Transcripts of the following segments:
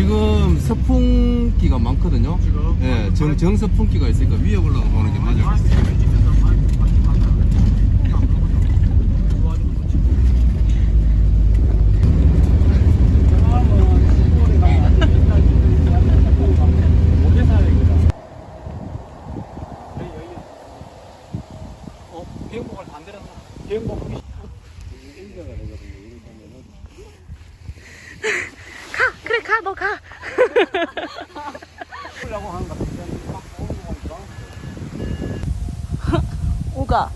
지금 서풍기가 많거든요. 지금? 예, 정, 정서풍기가 있으니까 위에 올라가 보는 게 맞아요. 어, 비행복을 반대로 비행복 가 그래 가 너 가. 하려고 하는 것 같은데 막 오는 거 보니까 오가.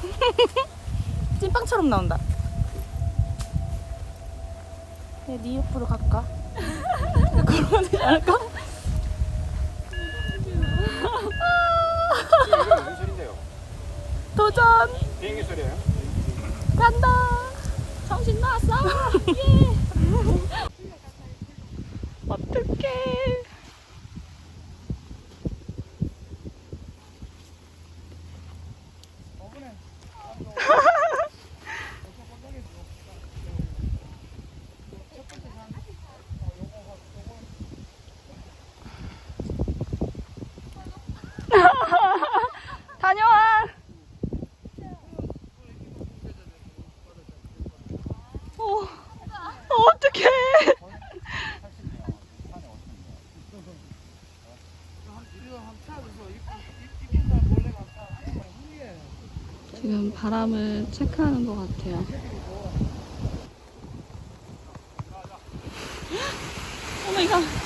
찐빵처럼 나온다. 네, 네 옆으로 갈까? 않을까? 이거 무슨 소리인데요? 도전 비행기 소리예요? 간다. 정신 나왔어. 예. 어떡해. 어떡해. 지금 바람을 체크하는 것 같아요. 오 마이 갓.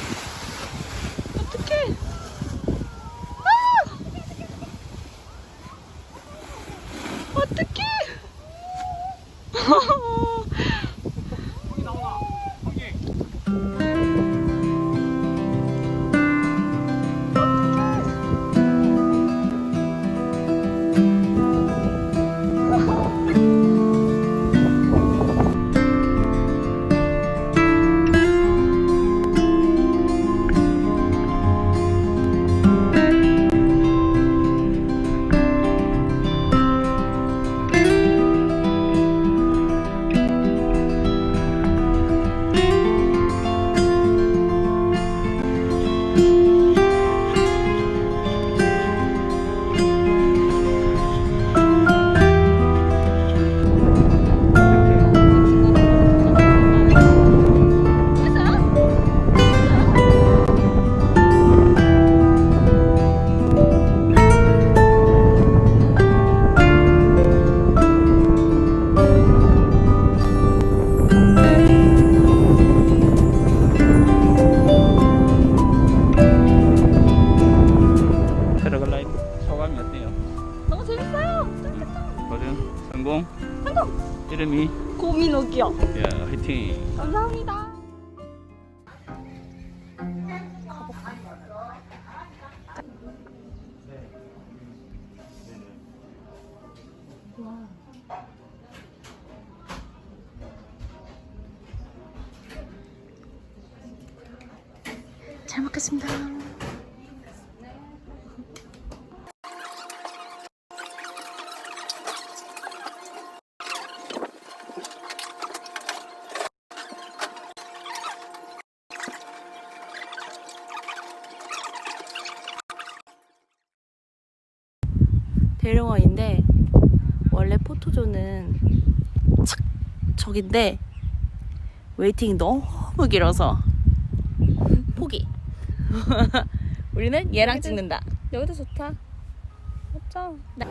이름이? 고민옥이요. 야 화이팅! 감사합니다. 잘 먹겠습니다. 대릉원인데 원래 포토존은 착 저긴데 웨이팅이 너무 길어서 포기. 우리는 얘랑 찍는다. 여기도 좋다. 맞죠? 네.